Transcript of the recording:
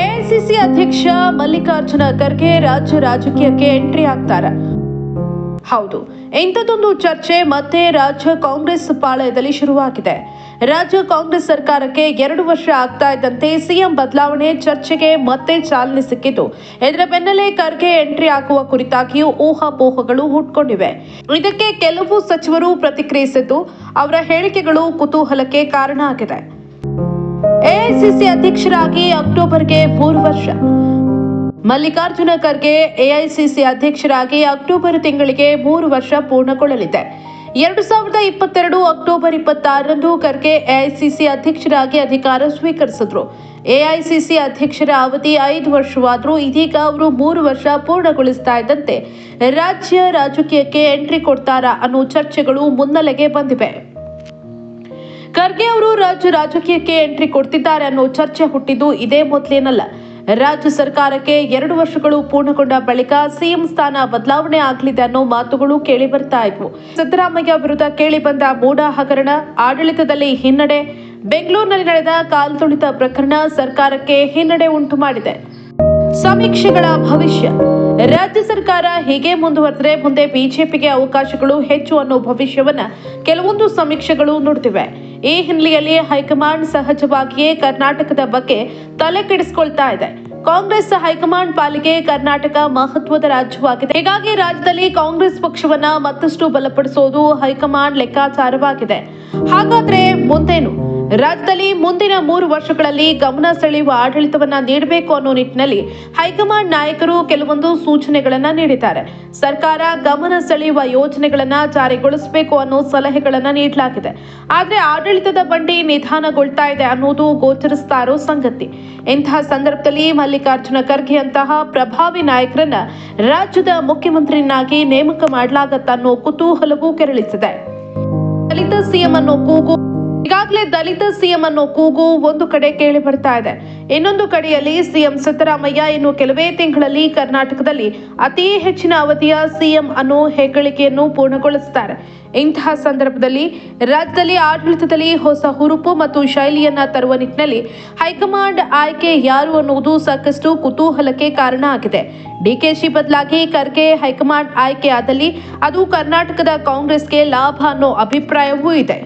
AICC ಅಧ್ಯಕ್ಷ ಮಲ್ಲಿಕಾರ್ಜುನ ಖರ್ಗೆ ರಾಜ್ಯ ರಾಜಕೀಯಕ್ಕೆ ಎಂಟ್ರಿ ಆಗ್ತಾರೆ. ಹೌದು, ಇಂಥದ್ದೊಂದು ಚರ್ಚೆ ಮತ್ತೆ ರಾಜ್ಯ ಕಾಂಗ್ರೆಸ್ ಪಾಳಯದಲ್ಲಿ ಶುರುವಾಗಿದೆ. ರಾಜ್ಯ ಕಾಂಗ್ರೆಸ್ ಸರ್ಕಾರಕ್ಕೆ ಎರಡು ವರ್ಷ ಆಗ್ತಾ ಇದ್ದಂತೆ ಸಿಎಂ ಬದಲಾವಣೆ ಚರ್ಚೆಗೆ ಮತ್ತೆ ಚಾಲನೆ ಸಿಕ್ಕಿತು ಇದರ ಬೆನ್ನಲ್ಲೇ ಖರ್ಗೆ ಎಂಟ್ರಿ ಹಾಕುವ ಕುರಿತಾಗಿಯೂ ಊಹಾಪೋಹಗಳು ಹುಟ್ಕೊಂಡಿವೆ. ಇದಕ್ಕೆ ಕೆಲವು ಸಚಿವರು ಪ್ರತಿಕ್ರಿಯಿಸಿದ್ದು, ಅವರ ಹೇಳಿಕೆಗಳು ಕುತೂಹಲಕ್ಕೆ ಕಾರಣ ಆಗಿದೆ. ಎಐಸಿಸಿ ಅಧ್ಯಕ್ಷರಾಗಿ ಅಕ್ಟೋಬರ್ಗೆ ಮೂರು ವರ್ಷ ಮಲ್ಲಿಕಾರ್ಜುನ ಖರ್ಗೆ ಎಐಸಿಸಿ ಅಧ್ಯಕ್ಷರಾಗಿ ಅಕ್ಟೋಬರ್ ತಿಂಗಳಿಗೆ ಮೂರು ವರ್ಷ ಪೂರ್ಣಗೊಳ್ಳಲಿದೆ. ಎರಡು ಸಾವಿರದ ಇಪ್ಪತ್ತೆರಡು ಅಕ್ಟೋಬರ್ ಇಪ್ಪತ್ತಾರರಂದು ಖರ್ಗೆ ಎಐಸಿಸಿ ಅಧ್ಯಕ್ಷರಾಗಿ ಅಧಿಕಾರ ಸ್ವೀಕರಿಸಿದ್ರು. ಎಐಸಿಸಿ ಅಧ್ಯಕ್ಷರ ಅವಧಿ ಐದು ವರ್ಷವಾದರೂ ಇದೀಗ ಅವರು ಮೂರು ವರ್ಷ ಪೂರ್ಣಗೊಳಿಸ್ತಾ ಇದ್ದಂತೆ ರಾಜ್ಯ ರಾಜಕೀಯಕ್ಕೆ ಎಂಟ್ರಿ ಕೊಡ್ತಾರಾ ಅನ್ನೋ ಚರ್ಚೆಗಳು ಮುನ್ನೆಲೆಗೆ ಬಂದಿವೆ. ಖರ್ಗೆ ಅವರು ರಾಜ್ಯ ರಾಜಕೀಯಕ್ಕೆ ಎಂಟ್ರಿ ಕೊಡ್ತಿದ್ದಾರೆ ಅನ್ನೋ ಚರ್ಚೆ ಹುಟ್ಟಿದ್ದು ಇದೇ ಮೊದಲೇನಲ್ಲ. ರಾಜ್ಯ ಸರ್ಕಾರಕ್ಕೆ ಎರಡು ವರ್ಷಗಳು ಪೂರ್ಣಗೊಂಡ ಬಳಿಕ ಸಿಎಂ ಸ್ಥಾನ ಬದಲಾವಣೆ ಆಗಲಿದೆ ಅನ್ನೋ ಮಾತುಗಳು ಕೇಳಿ ಬರ್ತಾ ಇದ್ವು. ಸಿದ್ದರಾಮಯ್ಯ ವಿರುದ್ಧ ಕೇಳಿ ಬಂದ ಮೂಡ ಹಗರಣ ಆಡಳಿತದಲ್ಲಿ ಹಿನ್ನಡೆ, ಬೆಂಗಳೂರಿನಲ್ಲಿ ನಡೆದ ಕಾಲ್ತುಳಿತ ಪ್ರಕರಣ ಸರ್ಕಾರಕ್ಕೆ ಹಿನ್ನಡೆ ಉಂಟು ಮಾಡಿದೆ. ಸಮೀಕ್ಷೆಗಳ ಭವಿಷ್ಯ. ರಾಜ್ಯ ಸರ್ಕಾರ ಹೀಗೆ ಮುಂದುವರೆದರೆ ಮುಂದೆ ಬಿಜೆಪಿಗೆ ಅವಕಾಶಗಳು ಹೆಚ್ಚು ಅನ್ನೋ ಭವಿಷ್ಯವನ್ನ ಕೆಲವೊಂದು ಸಮೀಕ್ಷೆಗಳು ನುಡಿದಿವೆ. ಈ ಹಿನ್ನೆಲೆಯಲ್ಲಿ ಹೈಕಮಾಂಡ್ ಸಹಜವಾಗಿಯೇ ಕರ್ನಾಟಕದ ಬಗ್ಗೆ ತಲೆ ಕೆಡಿಸಿಕೊಳ್ತಾ ಇದೆ. ಕಾಂಗ್ರೆಸ್ ಹೈಕಮಾಂಡ್ ಪಾಲಿಗೆ ಕರ್ನಾಟಕ ಮಹತ್ವದ ರಾಜ್ಯವಾಗಿದೆ. ಹೀಗಾಗಿ ರಾಜ್ಯದಲ್ಲಿ ಕಾಂಗ್ರೆಸ್ ಪಕ್ಷವನ್ನ ಮತ್ತಷ್ಟು ಬಲಪಡಿಸೋದು ಹೈಕಮಾಂಡ್ ಲೆಕ್ಕಾಚಾರವಾಗಿದೆ. ಹಾಗಾದ್ರೆ ಮುಂದೇನು? ರಾಜ್ಯದಲ್ಲಿ ಮುಂದಿನ ಮೂರು ವರ್ಷಗಳಲ್ಲಿ ಗಮನ ಸೆಳೆಯುವ ಆಡಳಿತವನ್ನ ನೀಡಬೇಕು ಅನ್ನೋ ನಿಟ್ಟಿನಲ್ಲಿ ಹೈಕಮಾಂಡ್ ನಾಯಕರು ಕೆಲವೊಂದು ಸೂಚನೆಗಳನ್ನ ನೀಡಿದ್ದಾರೆ. ಸರ್ಕಾರ ಗಮನ ಸೆಳೆಯುವ ಯೋಜನೆಗಳನ್ನ ಜಾರಿಗೊಳಿಸಬೇಕು ಅನ್ನೋ ಸಲಹೆಗಳನ್ನ ನೀಡಲಾಗಿದೆ. ಆದ್ರೆ ಆಡಳಿತದ ಬಂಡಿ ನಿಧಾನಗೊಳ್ತಾ ಇದೆ ಅನ್ನೋದು ಗೋಚರಿಸ್ತಾ ಇರೋ ಸಂಗತಿ. ಇಂತಹ ಸಂದರ್ಭದಲ್ಲಿ ಮಲ್ಲಿಕಾರ್ಜುನ ಖರ್ಗೆ ಅಂತಹ ಪ್ರಭಾವಿ ನಾಯಕರನ್ನ ರಾಜ್ಯದ ಮುಖ್ಯಮಂತ್ರಿಯನ್ನಾಗಿ ನೇಮಕ ಮಾಡಲಾಗತ್ತ ಅನ್ನೋ ಕುತೂಹಲವೂ ಕೆರಳಿಸಿದೆ. ದಲಿತ ಸಿಎಂ ಅನ್ನೋ ಕೂಗು ಈಗಾಗಲೇ ದಲಿತ ಸಿಎಂ ಅನ್ನೋ ಕೂಗು ಒಂದು ಕಡೆ ಕೇಳಿ ಬರ್ತಾ ಇದೆ. ಇನ್ನೊಂದು ಕಡೆಯಲ್ಲಿ ಸಿಎಂ ಸಿದ್ದರಾಮಯ್ಯ ಇನ್ನು ಕೆಲವೇ ತಿಂಗಳಲ್ಲಿ ಕರ್ನಾಟಕದಲ್ಲಿ ಅತಿ ಹೆಚ್ಚಿನ ಅವಧಿಯ ಸಿಎಂ ಅನ್ನೋ ಹೆಗ್ಗಳಿಕೆಯನ್ನು ಪೂರ್ಣಗೊಳಿಸುತ್ತಾರೆ ಇಂತಹ ಸಂದರ್ಭದಲ್ಲಿ ರಾಜ್ಯದಲ್ಲಿ ಆಡಳಿತದಲ್ಲಿ ಹೊಸ ಹುರುಪು ಮತ್ತು ಶೈಲಿಯನ್ನ ತರುವ ನಿಟ್ಟಿನಲ್ಲಿ ಹೈಕಮಾಂಡ್ ಆಯ್ಕೆ ಯಾರು ಅನ್ನುವುದು ಸಾಕಷ್ಟು ಕುತೂಹಲಕ್ಕೆ ಕಾರಣ ಆಗಿದೆ. ಡಿಕೆಶಿ ಬದಲಾಗಿ ಖರ್ಗೆ ಹೈಕಮಾಂಡ್ ಆಯ್ಕೆ ಆದಲ್ಲಿ ಅದು ಕರ್ನಾಟಕದ ಕಾಂಗ್ರೆಸ್ಗೆ ಲಾಭ ಅನ್ನೋ ಅಭಿಪ್ರಾಯವೂ ಇದೆ.